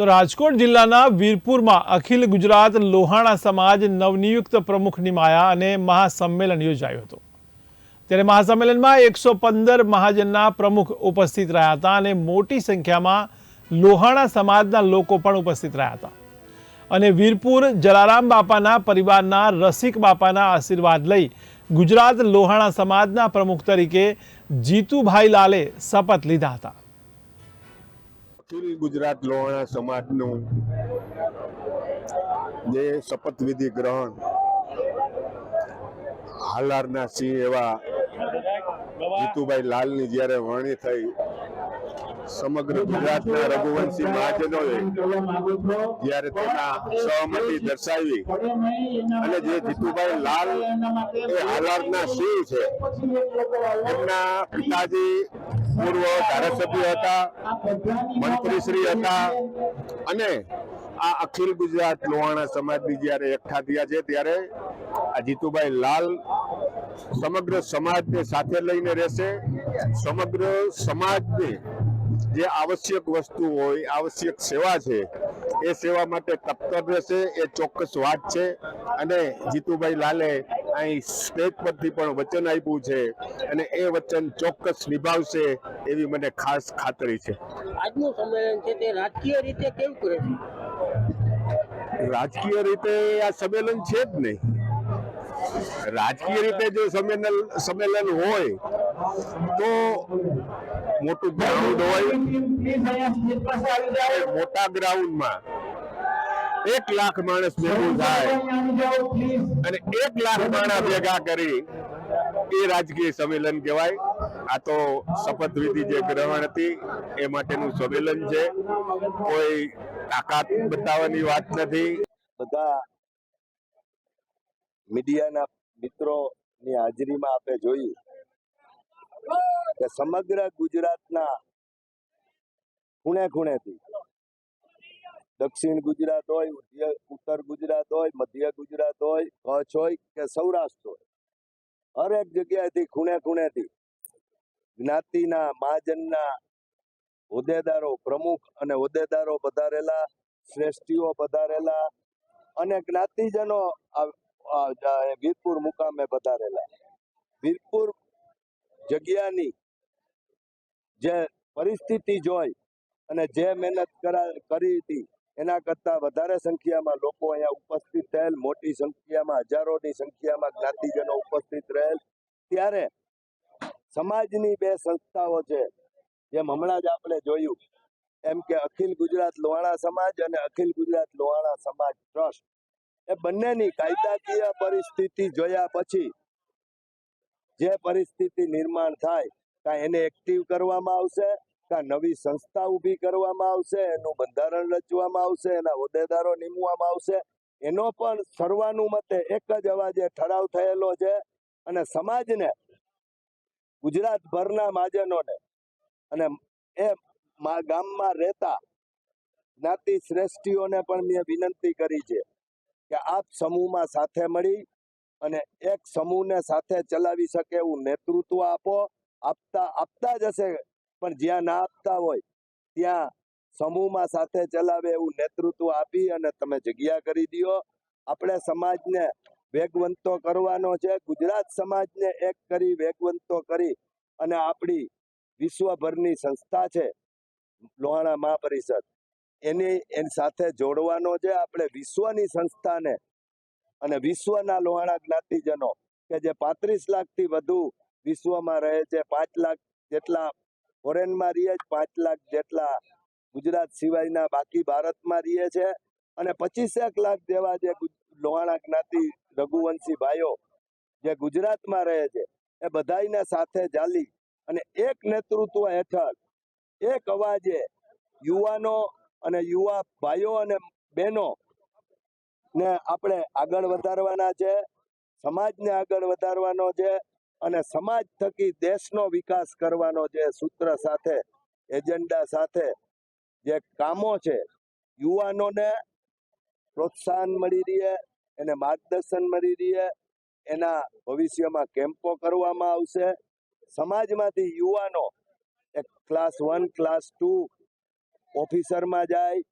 તો રાજકોટ જિલ્લાના વીરપુરમાં અખિલ ગુજરાત લોહાણા સમાજ નવનિયુક્ત પ્રમુખ નિમાયા અને મહાસંમેલન યોજાયું હતું. ત્યારે મહાસંમેલનમાં એકસો પંદર મહાજનના પ્રમુખ ઉપસ્થિત રહ્યા હતા અને મોટી સંખ્યામાં લોહાણા સમાજના લોકો પણ ઉપસ્થિત રહ્યા હતા. અને વીરપુર જલારામ બાપાના પરિવારના રસિક બાપાના આશીર્વાદ લઈ ગુજરાત લોહાણા સમાજના પ્રમુખ તરીકે જીતુભાઈ લાલે શપથ લીધા હતા. અખિલ ગુજરાત લોહાણા સમાજનું જે શપથવિધિ ગ્રહણ હાલારના સિંહ એવા જીતુભાઈ લાલની જ્યારે વરણી થઈ સમગ્ર ગુજરાતના રઘુવંશી મહાજનોએ જ્યારે તેના સહમતિ દર્શાવી અને જે જીતુભાઈ લાલ એ હાલારના શિવ છે, એમના પિતાજી પૂર્વ ધારાસભ્ય હતા, મંત્રીશ્રી હતા અને આ અખિલ ગુજરાત લોહાણા સમાજની જ્યારે એકઠા થયા છે ત્યારે આ જીતુભાઈ લાલ સમગ્ર સમાજને સાથે લઈને રહેશે, સમગ્ર સમાજને જે આવશ્યક વસ્તુ હોય આવશ્યક સેવા છે એ સેવા માટે તપ્તર રહેશે એ ચોક્કસ વાત છે. અને જીતુભાઈ લાલે અહીં સ્ટેજ પરથી પણ વચન આપ્યું છે અને એ વચન ચોક્કસ નિભાવશે એવી મને ખાસ ખાતરી છે. આજનું સંમેલન છે તે રાજકીય રીતે કેવું કરે છે? રાજકીય રીતે આ સંમેલન છે જ નહીં. રાજકીય રીતે જો સંમેલન સંમેલન હોય તો મોટું ગ્રાઉન્ડ હોય. મોટા ગ્રાઉન્ડમાં એક લાખ માણસ ભેગું થાય. અને એક લાખ માણસ ભેગા કરી એ રાજકીય સંમેલન કહેવાય. આ તો શપથવિધિ જે ગ્રહણ હતી એ માટેનું સંમેલન છે. કોઈ તાકાત બતાવવાની વાત નથી. બધા મીડિયાના મિત્રોની હાજરીમાં આપણે જોયું કે સમગ્ર ગુજરાતના ખૂણે ખૂણેથી દક્ષિણ ગુજરાત હોય ઉત્તર- ગુજરાત હોય, મધ્ય ગુજરાત હોય, કચ્છ હોય કે સૌરાષ્ટ્ર હોય, હરેક જગ્યાએથી ખૂણે ખૂણેથી જ્ઞાતિના, મહાજનના હોદ્દેદારો, પ્રમુખ અને હોદ્દેદારો પધારેલા, શ્રેષ્ઠીઓ પધારેલા અને જ્ઞાતિજનો વીરપુર મુકામે પધારેલા. વીરપુર જગ્યાની જે પરિસ્થિતિ જોઈ અને જે મહેનત કરા, કરી હતી, એના કરતાં વધારે સંખ્યામાં લોકો અહીંયા ઉપસ્થિત થયેલ, મોટી સંખ્યામાં, હજારોની સંખ્યામાં જ્ઞાતિજનો ઉપસ્થિત રહેલ. ત્યારે સમાજની બે સંસ્થાઓ છે, જેમ હમણાં જ આપણે જોયું. એમ કે અખિલ ગુજરાત લોહાણા સમાજ અને અખિલ ગુજરાત લોહાણા સમાજ ટ્રસ્ટ. એ બંનેની કાયદાકીય પરિસ્થિતિ જોયા પછી જે પરિસ્થિતિ નિર્માણ થાય કાં એને એક્ટિવ કરવામાં આવશે કાં નવી સંસ્થા ઊભી કરવામાં આવશે, એનું બંધારણ રચવામાં આવશે, એના હોદ્દેદારો નીમવામાં આવશે, એનો પણ સર્વાનુમતે એક જ અવાજે ઠરાવ થયેલો છે અને સમાજને, ગુજરાતભરના મહાજનોને અને એ ગામમાં રહેતા જ્ઞાતિ શ્રેષ્ઠીઓને પણ મેં વિનંતી કરી છે કે આપ સમૂહમાં સાથે મળી અને એક સમૂહને સાથે ચલાવી શકે એવું નેતૃત્વ આપો, આપતા આપતા જ હશે. પણ જ્યાં ના આપતા હોય, ત્યાં સમૂહમાં સાથે ચલાવે એવું નેતૃત્વ આપી અને તમે જગ્યા કરી દો આપણે સમાજને વેગવંતો કરવાનો છે. ગુજરાત સમાજને એક કરી, વેગવંતો કરી અને આપણી વિશ્વભરની સંસ્થા છે, લોહાણા મહાપરિષદ. એની એની સાથે જોડવાનો છે. આપણે વિશ્વની સંસ્થાને અને વિશ્વના લોહાણા જ્ઞાતિજનો કે જે પાંત્રીસ લાખથી વધુ વિશ્વમાં રહે છે. પાંચ લાખ જેટલા ફોરેનમાં રહીએ પાંચ લાખ જેટલા ગુજરાત સિવાયના બાકી ભારતમાં રહીએ છે. અને પચીસેક લાખ જેવા જે લોહાણા જ્ઞાતિ રઘુવંશી ભાઈઓ જે ગુજરાતમાં રહે છે, એ બધાને સાથે ચાલી અને એક નેતૃત્વ હેઠળ એક અવાજે યુવાનો અને યુવા ભાઈઓ અને બહેનો ને આપણે આગળ વધારવાના છે, સમાજને આગળ વધારવાનો છે અને સમાજ થકી દેશનો વિકાસ કરવાનો છે સૂત્ર સાથે, એજન્ડા સાથે. જે કામો છે, યુવાનોને પ્રોત્સાહન મળી રહે, એને માર્ગદર્શન મળી રહે, એના ભવિષ્યમાં કેમ્પો કરવામાં આવશે. સમાજમાંથી યુવાનો એક ક્લાસ વન, ક્લાસ ટુ ઓફિસરમાં જાય,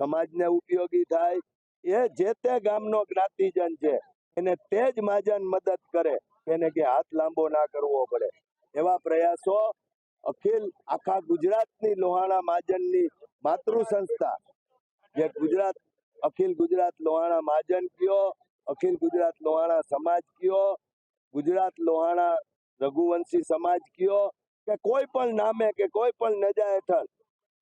સમાજને ઉપયોગી થાય એ જે તે ગામનો જ્ઞાતિજન છે, એને તે જ મહાજન મદદ કરે, એને કે હાથ લાંબો ના કરવો પડે. એવા પ્રયાસો અખિલ આખા ગુજરાતની લોહાણા મહાજનની માતૃ સંસ્થા જે ગુજરાત, અખિલ ગુજરાત લોહાણા મહાજન કયો, અખિલ ગુજરાત લોહાણા સમાજ કયો, ગુજરાત લોહાણા રઘુવંશી સમાજ કયો, કે કોઈ પણ નામે કે કોઈ પણ નજા હેઠળ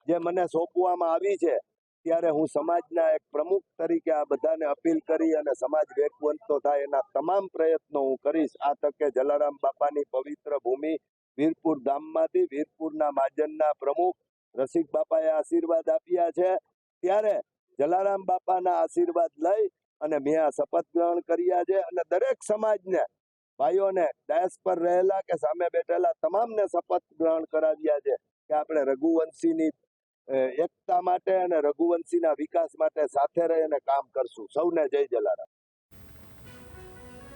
જે મને સોંપવામાં આવી છે ત્યારે હું સમાજના એક પ્રમુખ તરીકે આ બધાને અપીલ કરી અને સમાજ વેગવંતો થાય એના તમામ પ્રયત્નો હું કરીશ. આ તકે જલારામ બાપાની પવિત્ર ભૂમિ વીરપુર ધામમાંથી વીરપુરના માજનના પ્રમુખ રસિક બાપાએ આશીર્વાદ આપ્યા છે. ત્યારે જલારામ બાપાના આશીર્વાદ લઈ અને મેં આ શપથ ગ્રહણ કર્યા છે અને દરેક સમાજને, ભાઈઓને ડાયસ પર રહેલા કે સામે બેઠેલા તમામને શપથ ગ્રહણ કરાવ્યા છે કે આપણે રઘુવંશીની એકતા માટે અને રઘુવંશીના વિકાસ માટે સાથે રહી અને કામ કરશું. સૌને જય જલારામ.